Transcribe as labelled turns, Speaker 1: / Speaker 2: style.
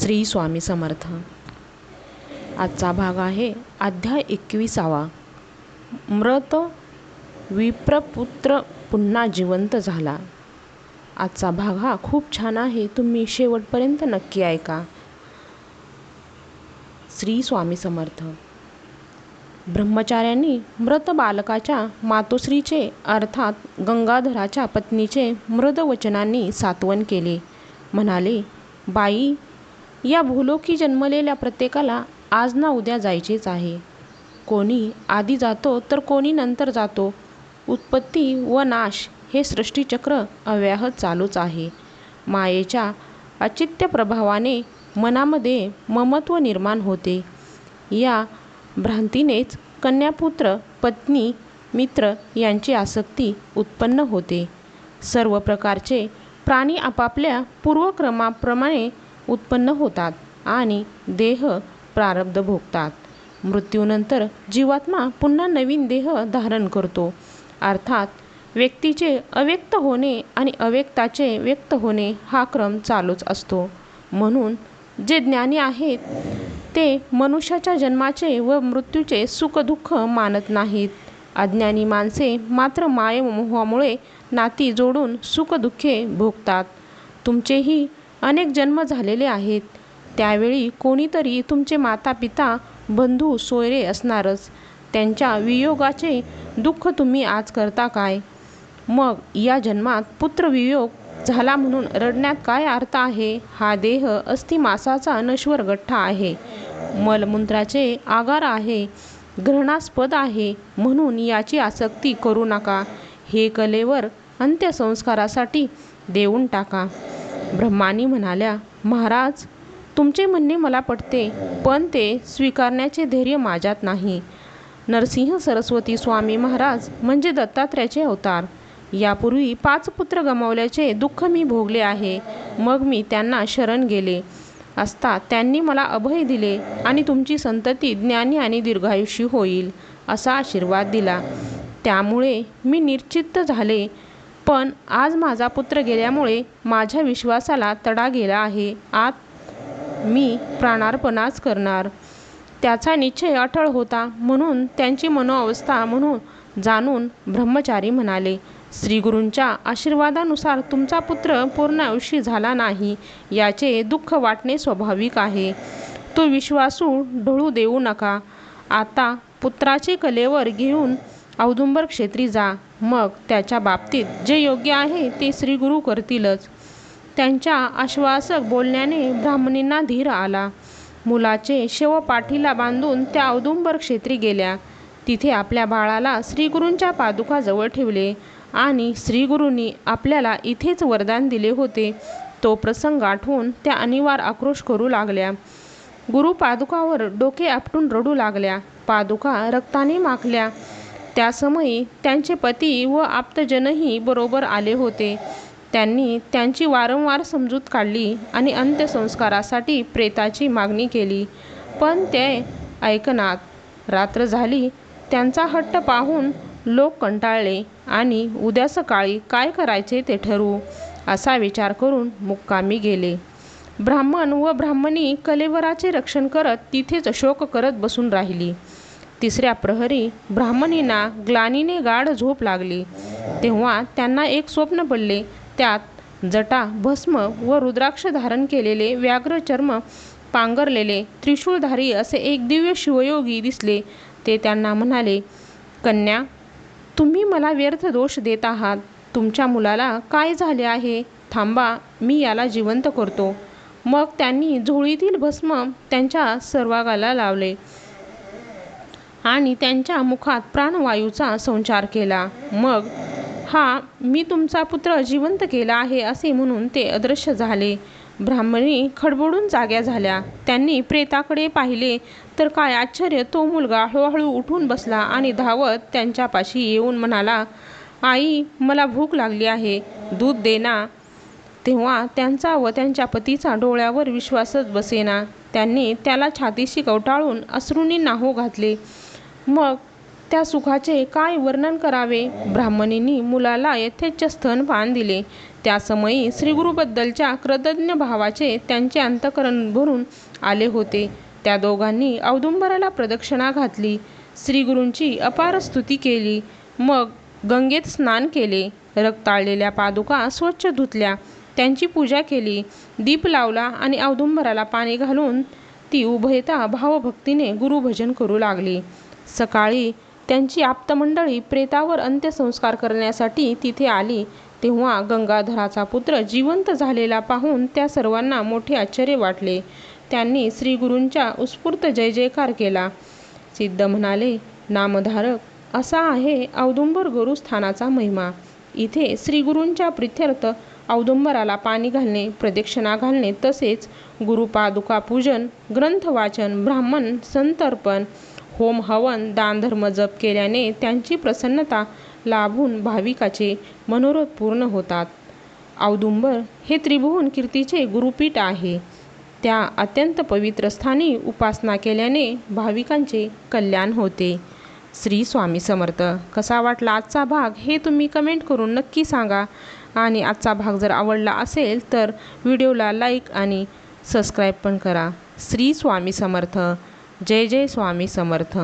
Speaker 1: श्री स्वामी समर्थ. आजचा भाग आहे अध्याय एकविसावा. मृत विप्रपुत्र पुन्हा जिवंत झाला. आजचा भाग हा खूप छान आहे तुम्ही शेवटपर्यंत नक्की ऐका. श्री स्वामी समर्थ. ब्रह्मचार्यांनी मृत बालकाच्या मातोश्रीचे अर्थात गंगाधराच्या पत्नीचे मृद वचनांनी सात्वन केले. म्हणाले बाई या भूलोकी जन्मलेल्या प्रत्येकाला आज ना उद्या जायचेच आहे. कोणी आधी जातो तर कोणी नंतर जातो. उत्पत्ती व नाश हे सृष्टीचक्र अव्याहत चालूच आहे. मायेच्या अचित्य प्रभावाने मनामध्ये ममत्व निर्माण होते. या भ्रांतीनेच कन्यापुत्र पत्नी मित्र यांची आसक्ती उत्पन्न होते. सर्व प्रकारचे प्राणी आपापल्या पूर्वक्रमाप्रमाणे उत्पन्न होतात आणि देह प्रारब्ध भोगतात. मृत्यूनंतर जीवात्मा पुन्हा नवीन देह धारण करतो. अर्थात व्यक्तीचे अव्यक्त होणे आणि अव्यक्ताचे व्यक्त होणे हा क्रम चालूच असतो. म्हणून जे ज्ञानी आहेत ते मनुष्याच्या जन्माचे व मृत्यूचे सुखदुःख मानत नाहीत. अज्ञानी माणसे मात्र मायमोहामुळे नाती जोडून सुखदुःखे भोगतात. तुमचेही अनेक जन्म झालेले आहेत. त्यावेळी कोणीतरी तुमचे माता पिता बंधू सोयरे असणारच. त्यांच्या वियोगाचे दुःख तुम्ही आज करता काय? मग या जन्मात पुत्रवियोग झाला म्हणून रडण्यात काय अर्थ आहे? हा देह अस्थिमासाचा नश्वर गठ्ठा आहे. मलमूत्राचे आगार आहे. ग्रहणास्पद आहे म्हणून याची आसक्ती करू नका. हे कलेवर अंत्यसंस्कारासाठी देऊन टाका. ब्रह्मानी म्हणाल्या महाराज तुमचे म्हणणे मला पटते पण ते स्वीकारण्याचे धैर्य माझ्यात नाही. नरसिंह सरस्वती स्वामी महाराज म्हणजे दत्तात्रयाचे अवतार. यापूर्वी पाच पुत्र गमावल्याचे दुःख मी भोगले आहे. मग मी त्यांना शरण गेले. असता त्यांनी मला अभय दिले आणि तुमची संतती ज्ञानी आणि दीर्घायुषी होईल असा आशीर्वाद दिला. त्यामुळे मी निश्चित्त झाले पण आज माझा पुत्र गेल्यामुळे माझ्या विश्वासाला तडा गेला आहे. आत मी प्राणार्पणाच करणार. त्याचा निश्चय अटळ होता म्हणून त्यांची मनोअवस्था म्हणून जाणून ब्रह्मचारी म्हणाले श्रीगुरूंच्या आशीर्वादानुसार तुमचा पुत्र पूर्ण आयुष्य झाला नाही याचे दुःख वाटणे स्वाभाविक आहे. तो विश्वासू ढळू देऊ नका. आता पुत्राचे कलेवर घेऊन औदुंबर क्षेत्री जा. मग त्याच्या बाबतीत जे योग्य आहे ते श्रीगुरू करतीलच. त्यांच्या आश्वासक बोलण्याने ब्राह्मणींना धीर आला. मुलाचे शेव पाठीला बांधून त्या औदुंबर क्षेत्री गेल्या. तिथे आपल्या बाळाला श्रीगुरूंच्या पादुकाजवळ ठेवले आणि श्रीगुरूंनी आपल्याला इथेच वरदान दिले होते. तो प्रसंग आठवून त्या अनिवार आक्रोश करू लागल्या. गुरु पादुकावर डोके आपटून रडू लागल्या. पादुका रक्ताने माखल्या. त्यासमयी त्यांचे पती व आप्तजनही बरोबर आले होते. त्यांनी त्यांची वारंवार समजूत काढली आणि अंत्यसंस्कारासाठी प्रेताची मागणी केली. पण ते ऐकनात रात्र झाली. त्यांचा हट्ट पाहून लोक कंटाळले आणि उद्या सकाळी काय करायचे ते ठरवू असा विचार करून मुक्कामी गेले. ब्राह्मण व ब्राह्मणी कलेवराचे रक्षण करत तिथेच शोक करत बसून राहिली. तिसऱ्या प्रहरी ब्राह्मणींना ग्लानीने गाढ झोप लागली. तेव्हा त्यांना एक स्वप्न पडले. त्यात जटा भस्म व रुद्राक्ष धारण केलेले व्याघ्र चर्म पांघरलेले त्रिशूळधारी असे एक दिव्य शिवयोगी दिसले. ते त्यांना म्हणाले कन्या तुम्ही मला व्यर्थ दोष देत आहात. तुमच्या मुलाला काय झाले आहे? थांबा मी याला जिवंत करतो. मग त्यांनी झोळीतील भस्म त्यांच्या सर्वांगाला लावले. आणि त्यांच्या मुखात प्राणवायूचा संचार केला. मग हा मी तुमचा पुत्र जिवंत केला आहे असे म्हणून ते अदृश्य झाले. ब्राह्मणी खडबडून जाग्या झाल्या. त्यांनी प्रेताकडे पाहिले तर काय आश्चर्य तो मुलगा हळूहळू उठून बसला आणि धावत त्यांच्यापाशी येऊन म्हणाला आई मला भूक लागली आहे. दूध देना तेव्हा त्यांचा व त्यांच्या पतीचा डोळ्यावर विश्वासच बसेना. त्यांनी त्याला छातीशी कवटाळून अश्रूंनी नाहो घातले. मग त्या सुखाचे काय वर्णन करावे? ब्राह्मणींनी मुलाला यथेच्छ स्तनपान दिले. त्या समयी श्रीगुरूबद्दलच्या कृतज्ञ भावाचे त्यांचे अंतकरण भरून आले होते. त्या दोघांनी औदुंबराला प्रदक्षिणा घातली. श्रीगुरूंची अपार स्तुती केली. मग गंगेत स्नान केले. रक्ताळलेल्या पादुका स्वच्छ धुतल्या. त्यांची पूजा केली. दीप लावला आणि औदुंबराला पाणी घालून ती उभयता भावभक्तीने गुरुभजन करू लागली. सकाळी त्यांची आप्तमंडळी प्रेतावर अंत्यसंस्कार करण्यासाठी तिथे आली. तेव्हा गंगाधराचा पुत्र जिवंत झालेला पाहून त्या सर्वांना मोठे आश्चर्य वाटले. त्यांनी श्रीगुरूंच्या उत्स्फूर्त जय जयकार केला. सिद्ध म्हणाले नामधारक असा आहे औदुंबर गुरुस्थानाचा महिमा. इथे श्रीगुरूंच्या प्रित्यर्थ औदुंबराला पाणी घालणे प्रदक्षिणा घालणे तसेच गुरुपादुका पूजन ग्रंथवाचन ब्राह्मण संतर्पण होम हवन दानधर्म जप केल्याने त्यांची प्रसन्नता लाभून भाविकाचे मनोरथ पूर्ण होतात. औदुंबर हे त्रिभुवन कीर्तीचे गुरुपीठ आहे. त्या अत्यंत पवित्र स्थानी उपासना केल्याने भाविकांचे कल्याण होते. श्री स्वामी समर्थ कसा वाटला आजचा भाग हे तुम्ही कमेंट करून नक्की सांगा. आणि आजचा भाग जर आवडला असेल तर व्हिडिओला लाईक आणि सबस्क्राईब पण करा. श्री स्वामी समर्थ. जय जय स्वामी समर्थ.